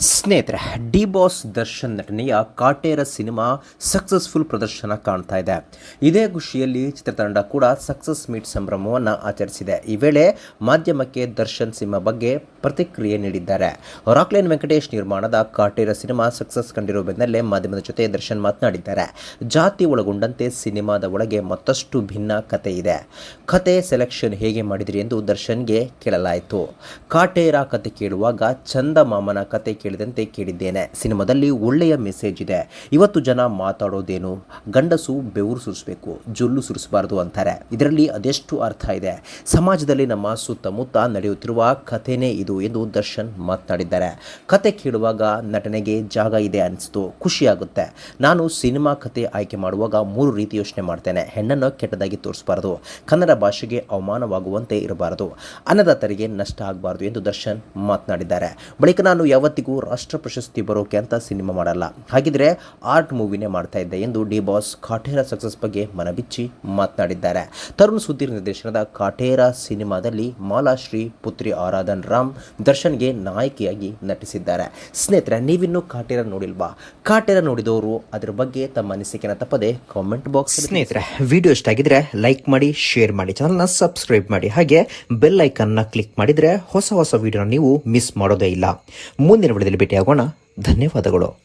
ಸ್ನೇಹಿತರೆ, D boss Darshan ನಟನೆಯ Kaatera cinema successful ಪ್ರದರ್ಶನ ಕಾಣ್ತಾ ಇದೆ. ಇದೇ ಖುಷಿಯಲ್ಲಿ ಚಿತ್ರತಂಡ ಕೂಡ ಸಕ್ಸಸ್ ಮೀಟ್ ಸಂಭ್ರಮವನ್ನು ಆಚರಿಸಿದೆ. ಈ ವೇಳೆ ಮಾಧ್ಯಮಕ್ಕೆ ದರ್ಶನ್ ಸಿನಿಮಾ ಬಗ್ಗೆ ಪ್ರತಿಕ್ರಿಯೆ ನೀಡಿದ್ದಾರೆ. ರಾಕ್ಲೈನ್ ವೆಂಕಟೇಶ್ ನಿರ್ಮಾಣದ ಕಾಟೇರ ಸಿನಿಮಾ ಸಕ್ಸಸ್ ಕಂಡಿರುವ ಬೆನ್ನಲ್ಲೇ ಮಾಧ್ಯಮದ ಜೊತೆ ದರ್ಶನ್ ಮಾತನಾಡಿದ್ದಾರೆ. ಜಾತಿ ಒಳಗೊಂಡಂತೆ ಸಿನಿಮಾದ ಒಳಗೆ ಮತ್ತಷ್ಟು ಭಿನ್ನ ಕತೆ ಇದೆ. ಕತೆ ಸೆಲೆಕ್ಷನ್ ಹೇಗೆ ಮಾಡಿದ್ರಿ ಎಂದು ದರ್ಶನ್ಗೆ ಕೇಳಲಾಯಿತು. ಕಾಟೇರ ಕತೆ ಕೇಳುವಾಗ ಚಂದ ಮಾಮನ ಕತೆ ಕೇಳಿದಂತೆ ಕೇಳಿದ್ದೇನೆ. ಸಿನಿಮಾದಲ್ಲಿ ಒಳ್ಳೆಯ ಮೆಸೇಜ್ ಇದೆ. ಇವತ್ತು ಜನ ಮಾತಾಡೋದೇನು? ಗಂಡಸು ಬೆವರು ಸುರಿಸಬೇಕು, ಜೊಲ್ಲು ಸುರಿಸಬಾರದು ಅಂತಾರೆ. ಇದರಲ್ಲಿ ಅದೆಷ್ಟು ಅರ್ಥ ಇದೆ? ಸಮಾಜದಲ್ಲಿ ನಮ್ಮ ಸುತ್ತಮುತ್ತ ನಡೆಯುತ್ತಿರುವ ಕಥೆನೇ ಇದು ಎಂದು ದರ್ಶನ್ ಮಾತನಾಡಿದ್ದಾರೆ. ಕತೆ ಕೇಳುವಾಗ ನಟನೆಗೆ ಜಾಗ ಇದೆ ಅನಿಸ್ತು, ಖುಷಿಯಾಗುತ್ತೆ. ನಾನು ಸಿನಿಮಾ ಕತೆ ಆಯ್ಕೆ ಮಾಡುವಾಗ ಮೂರು ರೀತಿ ಯೋಚನೆ ಮಾಡ್ತೇನೆ. ಹೆಣ್ಣನ್ನು ಕೆಟ್ಟದಾಗಿ ತೋರಿಸಬಾರದು, ಕನ್ನಡ ಭಾಷೆಗೆ ಅವಮಾನವಾಗುವಂತೆ ಇರಬಾರದು, ಅನ್ನದಾತರಿಗೆ ನಷ್ಟ ಆಗಬಾರದು ಎಂದು ದರ್ಶನ್ ಮಾತನಾಡಿದ್ದಾರೆ. ಬಳಿಕ ನಾನು ಯಾವತ್ತಿಗೂ ರಾಷ್ಟ್ರ ಪ್ರಶಸ್ತಿ ಬರೋಕೆ ಅಂತ ಸಿನಿಮಾ ಮಾಡಲ್ಲ. ಹಾಗಿದ್ರೆ ಆರ್ಟ್ ಮೂವಿನೇ ಮಾಡ್ತಾ ಇದ್ದೆ ಎಂದು ಡಿ ಬಾಸ್ ಕಾಟೇರ ಸಕ್ಸಸ್ ಬಗ್ಗೆ ಮನಬಿಚ್ಚಿ ಮಾತನಾಡಿದ್ದಾರೆ. ತರುಣ್ ಸುಧೀರ್ ನಿರ್ದೇಶನದ ಕಾಟೇರ ಸಿನಿಮಾದಲ್ಲಿ ಮಾಲಾಶ್ರೀ, ಪುತ್ರಿ ಆರಾಧನ್ ರಾಮ್ ದರ್ಶನ್ಗೆ ನಾಯಕಿಯಾಗಿ ನಟಿಸಿದ್ದಾರೆ. ಸ್ನೇಹಿತರೆ, ನೀವಿನ್ನೂ ಕಾಟೇರ ನೋಡಿಲ್ವಾ? ಕಾಟೇರ ನೋಡಿದವರು ಅದರ ಬಗ್ಗೆ ತಮ್ಮ ಅನಿಸಿಕೆನ ತಪ್ಪದೆ ಕಾಮೆಂಟ್ ಬಾಕ್ಸ್ ಸ್ನೇಹಿತರೆ, ವಿಡಿಯೋ ಇಷ್ಟ ಆಗಿದ್ರೆ ಲೈಕ್ ಮಾಡಿ, ಶೇರ್ ಮಾಡಿ, ಚಾನಲ್ನ ಸಬ್ಸ್ಕ್ರೈಬ್ ಮಾಡಿ. ಹಾಗೆ ಬೆಲ್ ಐಕನ್ನ ಕ್ಲಿಕ್ ಮಾಡಿದ್ರೆ ಹೊಸ ಹೊಸ ವಿಡಿಯೋನ ನೀವು ಮಿಸ್ ಮಾಡೋದೇ ಇಲ್ಲ. ಮುಂದಿನ ವಿಡಿಯೋದಲ್ಲಿ ಭೇಟಿಯಾಗೋಣ ಧನ್ಯವಾದಗಳು